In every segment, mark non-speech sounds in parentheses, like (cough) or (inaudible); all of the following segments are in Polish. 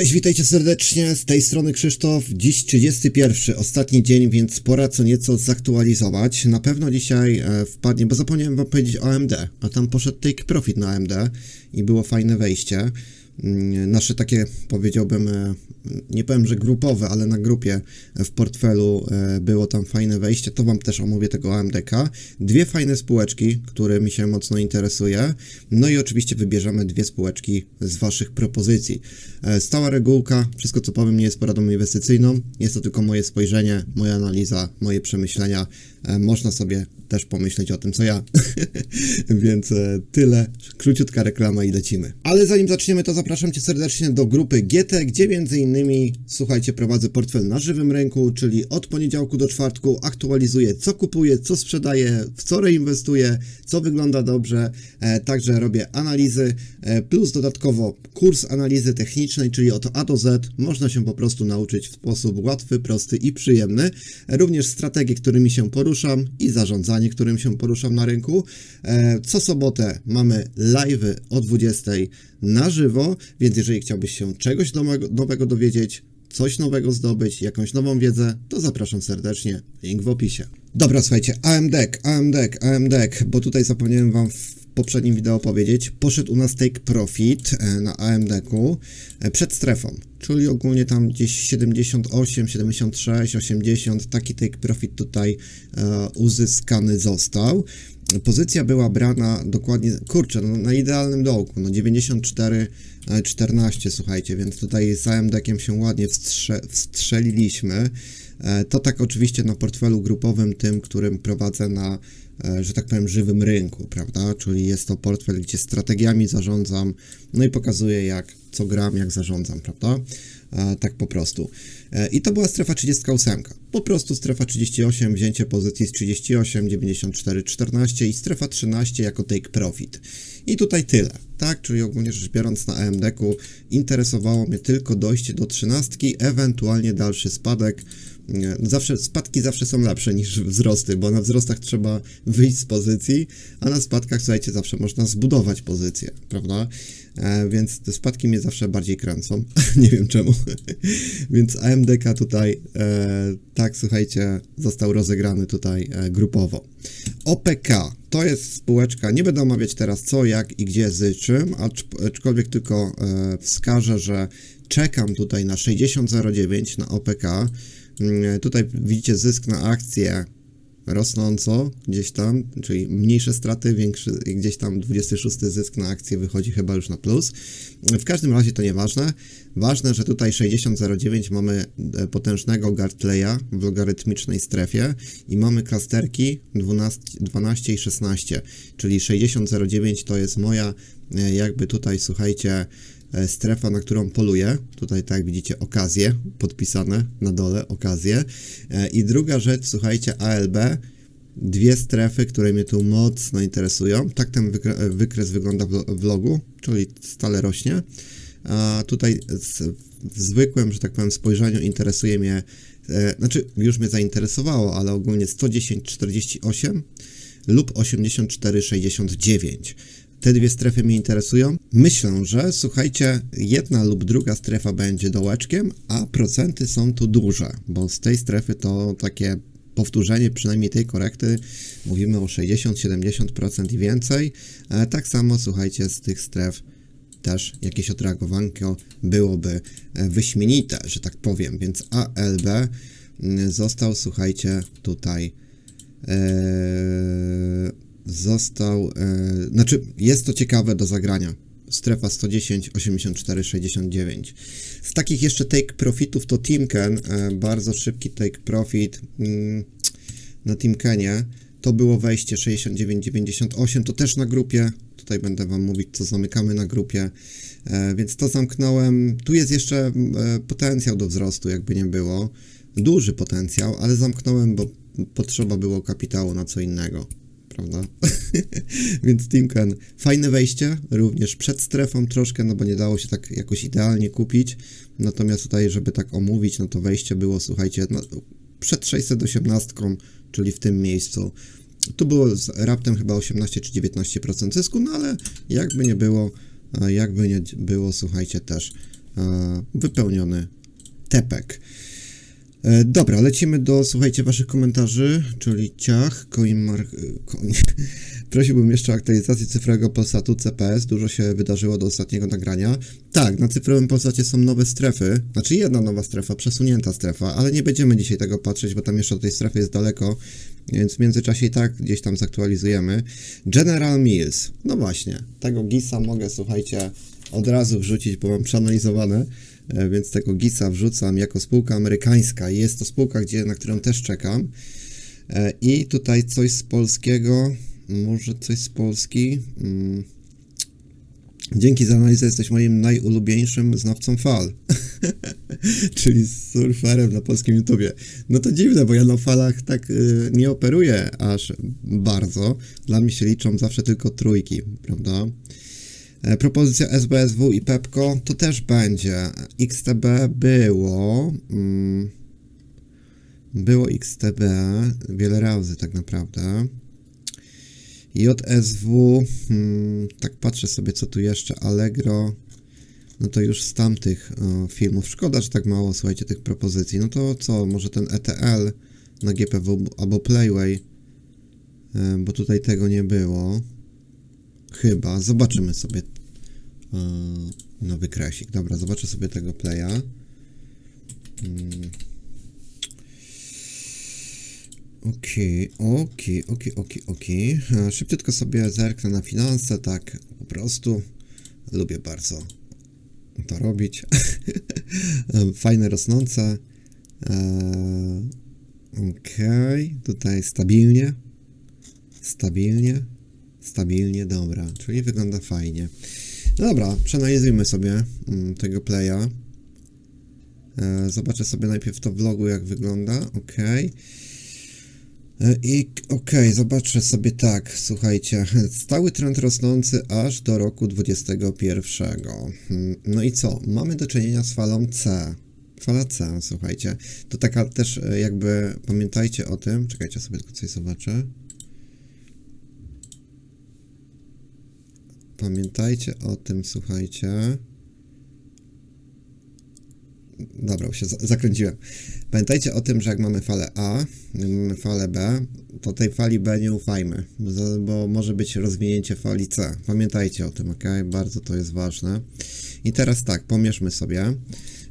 Cześć, witajcie serdecznie, z tej strony Krzysztof. Dziś 31, ostatni dzień, więc pora co nieco zaktualizować. Na pewno dzisiaj e, wpadnie, bo zapomniałem wam powiedzieć o AMD, a tam poszedł Take Profit na AMD i było fajne wejście. Mm, Nasze takie, powiedziałbym, e, nie powiem, że grupowe, ale na grupie w portfelu e, było tam fajne wejście, to wam też omówię tego AMDK. Dwie fajne spółeczki, które mi się mocno interesuje. No i oczywiście wybierzemy dwie spółeczki z waszych propozycji. E, Stała regułka, wszystko co powiem nie jest poradą inwestycyjną, jest to tylko moje spojrzenie, moja analiza, moje przemyślenia. E, Można sobie też pomyśleć o tym, co ja. (laughs) Więc e, tyle, króciutka reklama i lecimy. Ale zanim zaczniemy, to zapraszam Cię serdecznie do grupy GT, gdzie między innymi, słuchajcie, prowadzę portfel na żywym rynku, czyli od poniedziałku do czwartku aktualizuję, co kupuję, co sprzedaję, w co reinwestuję, co wygląda dobrze, e, także robię analizy, e, plus dodatkowo kurs analizy technicznej, czyli od A do Z można się po prostu nauczyć w sposób łatwy, prosty i przyjemny. Również strategie, którymi się poruszam i zarządzanie, którym się poruszam na rynku. E, Co sobotę mamy live'y o 20 na żywo, więc jeżeli chciałbyś się czegoś nowego, dowiedzieć, coś nowego zdobyć, jakąś nową wiedzę, to zapraszam serdecznie. Link w opisie. Dobra, słuchajcie, AMDek, AMDek, AMDek, bo tutaj zapomniałem wam w poprzednim wideo powiedzieć, poszedł u nas take profit e, na AMD-ku e, przed strefą, czyli ogólnie tam gdzieś 78, 76, 80, taki take profit tutaj e, uzyskany został. Pozycja była brana dokładnie, kurczę, no, na idealnym dołku, no 94, e, 14, słuchajcie, więc tutaj z AMD-kiem się ładnie wstrze wstrzeliliśmy. E, To tak oczywiście na portfelu grupowym, tym, którym prowadzę na, e, że tak powiem, żywym rynku, prawda? Czyli jest to portfel, gdzie strategiami zarządzam, no i pokazuję jak, co gram, jak zarządzam, prawda? E, Tak po prostu. E, I to była strefa 38. Po prostu strefa 38, wzięcie pozycji z 38, 94, 14 i strefa 13 jako take profit. I tutaj tyle, tak? Czyli ogólnie rzecz biorąc na AMD-ku interesowało mnie tylko dojście do 13, ewentualnie dalszy spadek. Zawsze, spadki zawsze są lepsze niż wzrosty, bo na wzrostach trzeba wyjść z pozycji, a na spadkach, słuchajcie, zawsze można zbudować pozycję, prawda? E, więc te spadki mnie zawsze bardziej kręcą, (laughs) nie wiem czemu. (laughs) więc AMDK tutaj, e, tak, słuchajcie, został rozegrany tutaj e, grupowo. OPK to jest spółeczka, nie będę omawiać teraz co, jak i gdzie z czym, acz- aczkolwiek tylko wskażę, że czekam tutaj na 6009 na OPK. Mm, Tutaj widzicie zysk na akcję rosnąco gdzieś tam, czyli mniejsze straty, większy, gdzieś tam 26 zysk na akcję wychodzi chyba już na plus. W każdym razie to nieważne. Ważne, że tutaj 6009 mamy e, potężnego Gartleya w logarytmicznej strefie i mamy klasterki 12, 12 i 16, czyli 6009 to jest moja e, jakby tutaj słuchajcie strefa, na którą poluję. Tutaj, tak jak widzicie, okazje podpisane na dole, okazje. E, I druga rzecz, słuchajcie, ALB. Dwie strefy, które mnie tu mocno interesują. Tak ten wykre- wykres wygląda w lo- w logu, czyli stale rośnie. A tutaj w zwykłym, że tak powiem, spojrzeniu interesuje mnie, e, znaczy już mnie zainteresowało, ale ogólnie 110,48 lub 84,69. Te dwie strefy mnie interesują. Myślę, że słuchajcie, jedna lub druga strefa będzie dołeczkiem, a procenty są tu duże, bo z tej strefy to takie powtórzenie przynajmniej tej korekty mówimy o 60-70% i więcej. E, Tak samo słuchajcie z tych stref też jakieś odreagowanko byłoby e, wyśmienite, że tak powiem, więc ALB mm, został, słuchajcie, tutaj e, został, e, znaczy jest to ciekawe do zagrania. Strefa 110, 84, 69. Z takich jeszcze take profitów to Timken, e, bardzo szybki take profit mm, na Timkenie. To było wejście 69,98, to też na grupie. Tutaj będę Wam mówić, co zamykamy na grupie. E, więc to zamknąłem. Tu jest jeszcze e, potencjał do wzrostu, jakby nie było. Duży potencjał, ale zamknąłem, bo potrzeba było kapitału na co innego prawda? (laughs) Więc Timken, fajne wejście, również przed strefą troszkę, no bo nie dało się tak jakoś idealnie kupić. Natomiast tutaj, żeby tak omówić, no to wejście było, słuchajcie, no, przed 618, czyli w tym miejscu. Tu było raptem chyba 18 czy 19% zysku, no ale jakby nie było, jakby nie było, słuchajcie, też wypełniony tepek. E, dobra, lecimy do, słuchajcie, waszych komentarzy, czyli ciach, coinmar... Coin... (laughs) Prosiłbym jeszcze o aktualizację cyfrowego Polsatu CPS, dużo się wydarzyło do ostatniego nagrania. Tak, na cyfrowym Polsacie są nowe strefy, znaczy jedna nowa strefa, przesunięta strefa, ale nie będziemy dzisiaj tego patrzeć, bo tam jeszcze do tej strefy jest daleko, więc w międzyczasie i tak gdzieś tam zaktualizujemy. General Mills, no właśnie, tego GISa mogę, słuchajcie, od razu wrzucić, bo mam przeanalizowane, e, więc tego GISa wrzucam jako spółka amerykańska. Jest to spółka, gdzie, na którą też czekam. E, I tutaj coś z polskiego, może coś z Polski. Mm. Dzięki za analizę jesteś moim najulubieńszym znawcą fal. (laughs) Czyli surferem na polskim YouTubie. No to dziwne, bo ja na falach tak y, nie operuję aż bardzo. Dla mnie się liczą zawsze tylko trójki, prawda? E, propozycja SBSW i Pepco to też będzie. XTB było. Mm, było XTB wiele razy tak naprawdę. JSW, hmm, tak patrzę sobie co tu jeszcze, Allegro, no to już z tamtych o, filmów, szkoda, że tak mało, słuchajcie, tych propozycji, no to co, może ten ETL na GPW albo Playway, e, bo tutaj tego nie było, chyba, zobaczymy sobie e, nowy kresik, dobra, zobaczę sobie tego Playa, hmm. Okej, okej, okej, okej, okej. E, Szybciutko sobie zerknę na finanse, tak po prostu. Lubię bardzo to robić. (laughs) E, Fajne, rosnące. Okej, tutaj stabilnie. Stabilnie. Stabilnie, dobra. Czyli wygląda fajnie. No dobra, przeanalizujmy sobie mm, tego playa. E, Zobaczę sobie najpierw to vlogu, jak wygląda. Okej. E, I okay, zobaczę sobie tak, słuchajcie, (laughs) stały trend rosnący aż do roku 21. Hmm, No i co? Mamy do czynienia z falą C. Fala C, słuchajcie. To taka też e, jakby, pamiętajcie o tym, czekajcie sobie tylko coś zobaczę. Pamiętajcie o tym, słuchajcie. Dobra, się zakręciłem. Pamiętajcie o tym, że jak mamy falę A, mamy falę B, to tej fali B nie ufajmy, bo może być rozwinięcie fali C. Pamiętajcie o tym, ok? Bardzo to jest ważne. I teraz tak, pomierzmy sobie,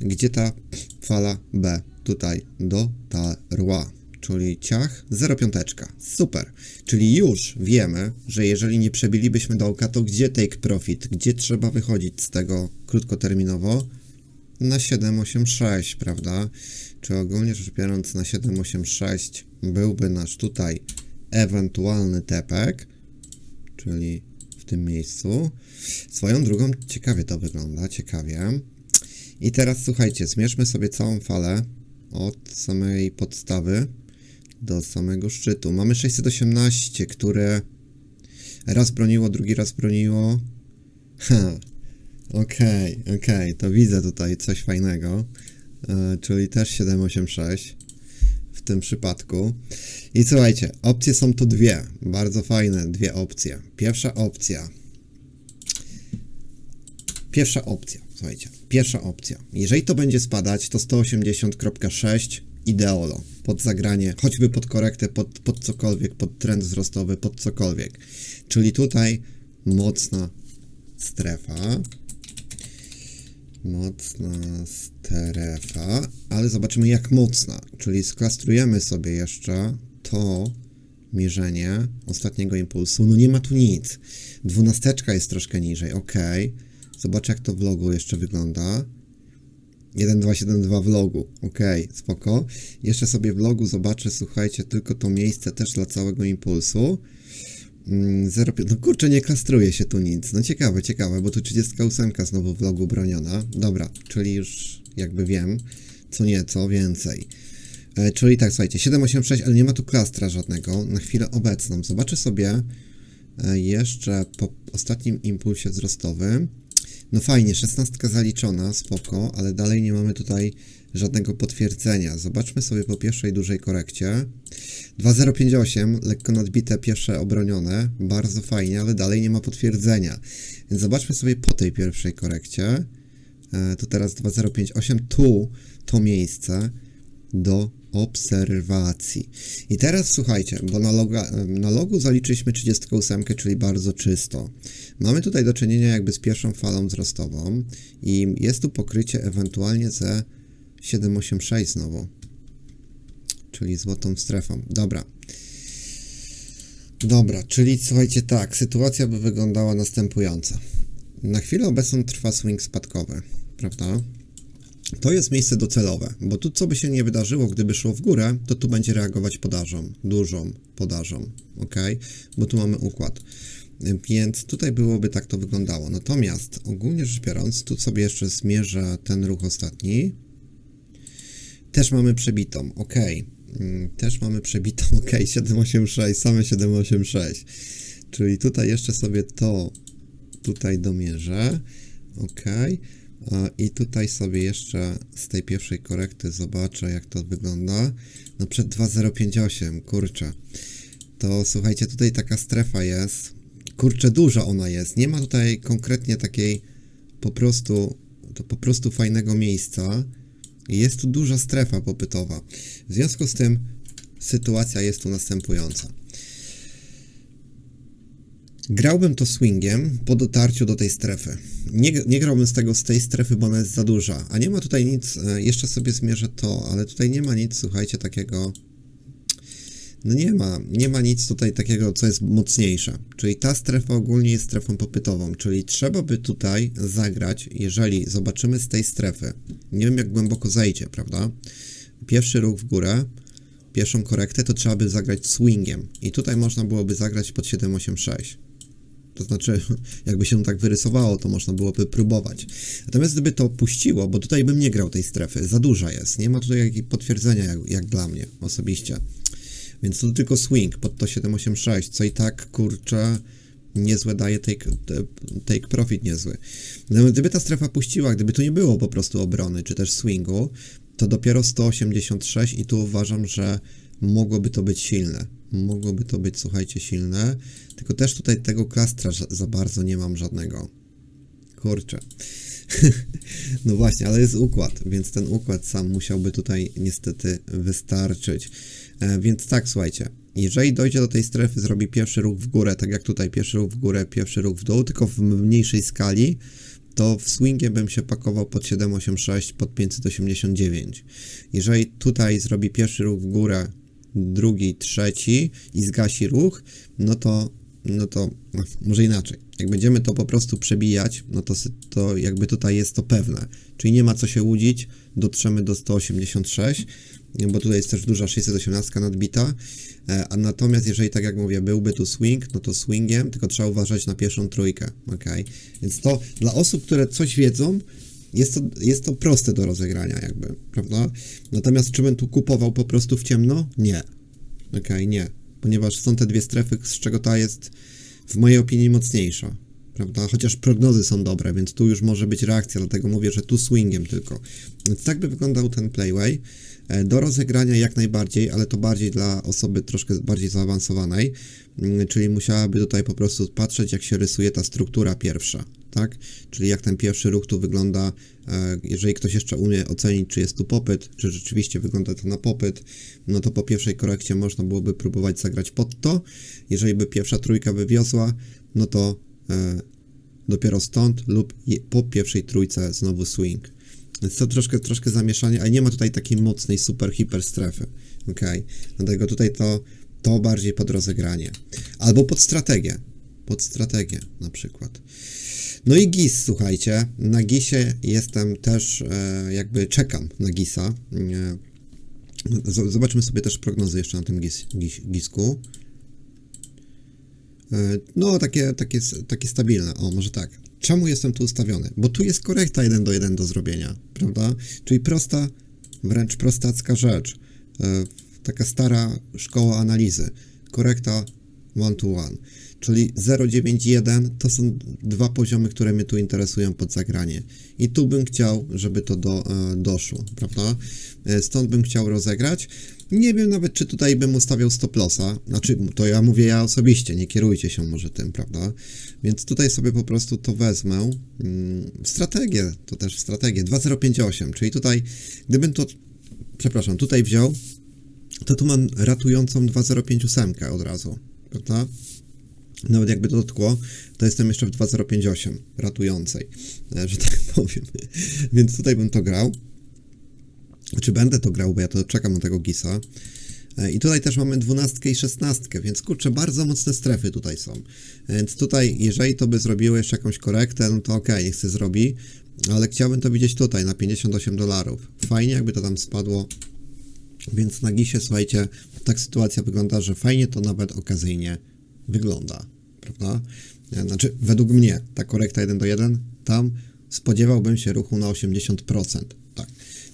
gdzie ta fala B tutaj dotarła. Czyli ciach 0,5. Super. Czyli już wiemy, że jeżeli nie przebilibyśmy dołka, to gdzie take profit? Gdzie trzeba wychodzić z tego krótkoterminowo? na 786, prawda? Czy ogólnie rzecz biorąc na 786 byłby nasz tutaj ewentualny tepek, czyli w tym miejscu. Swoją drugą ciekawie to wygląda, ciekawie. I teraz słuchajcie, zmierzmy sobie całą falę od samej podstawy do samego szczytu. Mamy 618, które raz broniło, drugi raz broniło. Ha, Okej, okay, okej, okay, to widzę tutaj coś fajnego, e, czyli też 786 w tym przypadku. I słuchajcie, opcje są tu dwie, bardzo fajne dwie opcje. Pierwsza opcja. Pierwsza opcja, słuchajcie, pierwsza opcja. Jeżeli to będzie spadać, to 180.6 ideolo, pod zagranie, choćby pod korektę, pod, pod cokolwiek, pod trend wzrostowy, pod cokolwiek. Czyli tutaj mocna strefa, Mocna strefa, ale zobaczymy jak mocna, czyli sklastrujemy sobie jeszcze to mierzenie ostatniego impulsu. No nie ma tu nic. Dwunasteczka jest troszkę niżej, ok. Zobacz jak to w logu jeszcze wygląda. 1272 w logu, ok, spoko. Jeszcze sobie w logu zobaczę, słuchajcie, tylko to miejsce też dla całego impulsu. 0,5. Mm, no kurczę, nie klastruje się tu nic. No ciekawe, ciekawe, bo tu 38 znowu w logu broniona. Dobra, czyli już jakby wiem, co nieco więcej. E, czyli tak, słuchajcie, 786, ale nie ma tu klastra żadnego na chwilę obecną. Zobaczę sobie e, jeszcze po ostatnim impulsie wzrostowym. No fajnie, 16 zaliczona, spoko, ale dalej nie mamy tutaj żadnego potwierdzenia. Zobaczmy sobie po pierwszej dużej korekcie. 2058, lekko nadbite pierwsze obronione, bardzo fajnie, ale dalej nie ma potwierdzenia. Więc zobaczmy sobie po tej pierwszej korekcie. e, tu teraz 2058, tu to miejsce do obserwacji. I teraz słuchajcie, bo na, loga, na logu zaliczyliśmy 38, czyli bardzo czysto. Mamy tutaj do czynienia jakby z pierwszą falą wzrostową i jest tu pokrycie ewentualnie ze 786 znowu, czyli złotą strefą. Dobra. Dobra, czyli słuchajcie tak, sytuacja by wyglądała następująco. Na chwilę obecną trwa swing spadkowy, prawda? To jest miejsce docelowe, bo tu co by się nie wydarzyło, gdyby szło w górę, to tu będzie reagować podażą, dużą podażą, ok? Bo tu mamy układ. Więc tutaj byłoby tak to wyglądało. Natomiast ogólnie rzecz biorąc, tu sobie jeszcze zmierzę ten ruch ostatni. Też mamy przebitą, ok. Mm, Też mamy przebitą, (laughs) ok, 786, same 786. Czyli tutaj jeszcze sobie to tutaj domierzę, ok. A, I tutaj sobie jeszcze z tej pierwszej korekty zobaczę, jak to wygląda. No przed 2058, kurczę. To słuchajcie, tutaj taka strefa jest. Kurczę, duża ona jest. Nie ma tutaj konkretnie takiej po prostu, to po prostu fajnego miejsca. Jest tu duża strefa popytowa. W związku z tym sytuacja jest tu następująca. Grałbym to swingiem po dotarciu do tej strefy. Nie, nie grałbym z tego z tej strefy, bo ona jest za duża. A nie ma tutaj nic, e, jeszcze sobie zmierzę to, ale tutaj nie ma nic, słuchajcie, takiego. No nie ma, nie ma nic tutaj takiego, co jest mocniejsze. Czyli ta strefa ogólnie jest strefą popytową, czyli trzeba by tutaj zagrać, jeżeli zobaczymy z tej strefy. Nie wiem jak głęboko zejdzie, prawda? Pierwszy ruch w górę, pierwszą korektę, to trzeba by zagrać swingiem. I tutaj można byłoby zagrać pod 786. To znaczy, jakby się tak wyrysowało, to można byłoby próbować. Natomiast gdyby to puściło, bo tutaj bym nie grał tej strefy, za duża jest. Nie ma tutaj jakiegoś potwierdzenia, jak, jak dla mnie osobiście. Więc to tylko swing pod to 786, co i tak kurczę niezłe daje take, take profit niezły. Gdyby ta strefa puściła, gdyby tu nie było po prostu obrony, czy też swingu, to dopiero 186 i tu uważam, że mogłoby to być silne. Mogłoby to być, słuchajcie, silne. Tylko też tutaj tego klastra za- bardzo nie mam żadnego. Kurczę. (laughs) no właśnie, ale jest układ, więc ten układ sam musiałby tutaj niestety wystarczyć. E, więc tak, słuchajcie. Jeżeli dojdzie do tej strefy, zrobi pierwszy ruch w górę, tak jak tutaj, pierwszy ruch w górę, pierwszy ruch w dół, tylko w mniejszej skali, to w swingie bym się pakował pod 786, pod 589. Jeżeli tutaj zrobi pierwszy ruch w górę, drugi, trzeci i zgasi ruch, no to, no to może inaczej. Jak będziemy to po prostu przebijać, no to, to jakby tutaj jest to pewne. Czyli nie ma co się łudzić, dotrzemy do 186, bo tutaj jest też duża 618 nadbita. E, A natomiast jeżeli, tak jak mówię, byłby tu swing, no to swingiem, tylko trzeba uważać na pierwszą trójkę, ok? Więc to dla osób, które coś wiedzą, jest to, jest to proste do rozegrania jakby, prawda? Natomiast czy bym tu kupował po prostu w ciemno? Nie. Ok, nie. Ponieważ są te dwie strefy, z czego ta jest w mojej opinii mocniejsza. Prawda? Chociaż prognozy są dobre, więc tu już może być reakcja, dlatego mówię, że tu swingiem tylko. Więc tak by wyglądał ten playway. E, Do rozegrania jak najbardziej, ale to bardziej dla osoby troszkę bardziej zaawansowanej, mm, czyli musiałaby tutaj po prostu patrzeć, jak się rysuje ta struktura pierwsza, tak? Czyli jak ten pierwszy ruch tu wygląda, e, jeżeli ktoś jeszcze umie ocenić, czy jest tu popyt, czy rzeczywiście wygląda to na popyt, no to po pierwszej korekcie można byłoby próbować zagrać pod to. Jeżeli by pierwsza trójka wywiozła, no to e, dopiero stąd lub po pierwszej trójce znowu swing. Więc to troszkę, troszkę zamieszanie, ale nie ma tutaj takiej mocnej super hiper strefy. Ok, dlatego tutaj to, to bardziej pod rozegranie. Albo pod strategię. Pod strategię na przykład. No i GIS, słuchajcie. Na GISie jestem też, e, jakby czekam na GISa. E, zobaczmy sobie też prognozy jeszcze na tym GIS, GIS, GISku. E, No, takie, takie, takie stabilne. O, może tak. Czemu jestem tu ustawiony? Bo tu jest korekta 1 do 1 do zrobienia, prawda? Czyli prosta, wręcz prostacka rzecz. Taka stara szkoła analizy. Korekta one to one. Czyli 0,91 to są dwa poziomy, które mnie tu interesują pod zagranie. I tu bym chciał, żeby to do, e, doszło, prawda? E, Stąd bym chciał rozegrać. Nie wiem nawet, czy tutaj bym ustawiał stop lossa. Znaczy, to ja mówię ja osobiście, nie kierujcie się może tym, prawda? Więc tutaj sobie po prostu to wezmę. Mm, strategię, to też strategię. 2058, czyli tutaj, gdybym to, przepraszam, tutaj wziął, to tu mam ratującą 2058 od razu, prawda? Nawet jakby dotkło, to jestem jeszcze w 2058 ratującej, e, że tak (laughs) powiem. Więc tutaj bym to grał. Czy będę to grał, bo ja to czekam na tego gisa. E, I tutaj też mamy 12 i 16, więc kurczę, bardzo mocne strefy tutaj są. Więc tutaj, jeżeli to by zrobiło jeszcze jakąś korektę, no to okej, niech się zrobi, ale chciałbym to widzieć tutaj na 58 dolarów. Fajnie, jakby to tam spadło. Więc na gisie, słuchajcie, tak sytuacja wygląda, że fajnie to nawet okazyjnie wygląda, prawda? E, Znaczy, według mnie, ta korekta 1 do 1, tam spodziewałbym się ruchu na 80%, tak,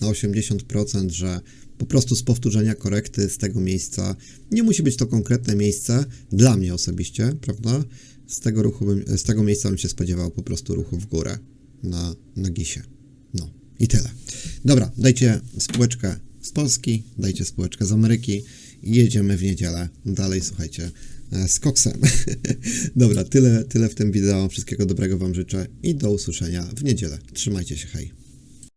na 80%, że po prostu z powtórzenia korekty z tego miejsca, nie musi być to konkretne miejsce, dla mnie osobiście, prawda? Z tego ruchu, bym, z tego miejsca bym się spodziewał po prostu ruchu w górę na, na gisie. No i tyle. Dobra, dajcie spółeczkę z Polski, dajcie spółeczkę z Ameryki i jedziemy w niedzielę. Dalej, słuchajcie, z koksem. (laughs) Dobra, tyle, tyle w tym wideo. Wszystkiego dobrego Wam życzę i do usłyszenia w niedzielę. Trzymajcie się, hej.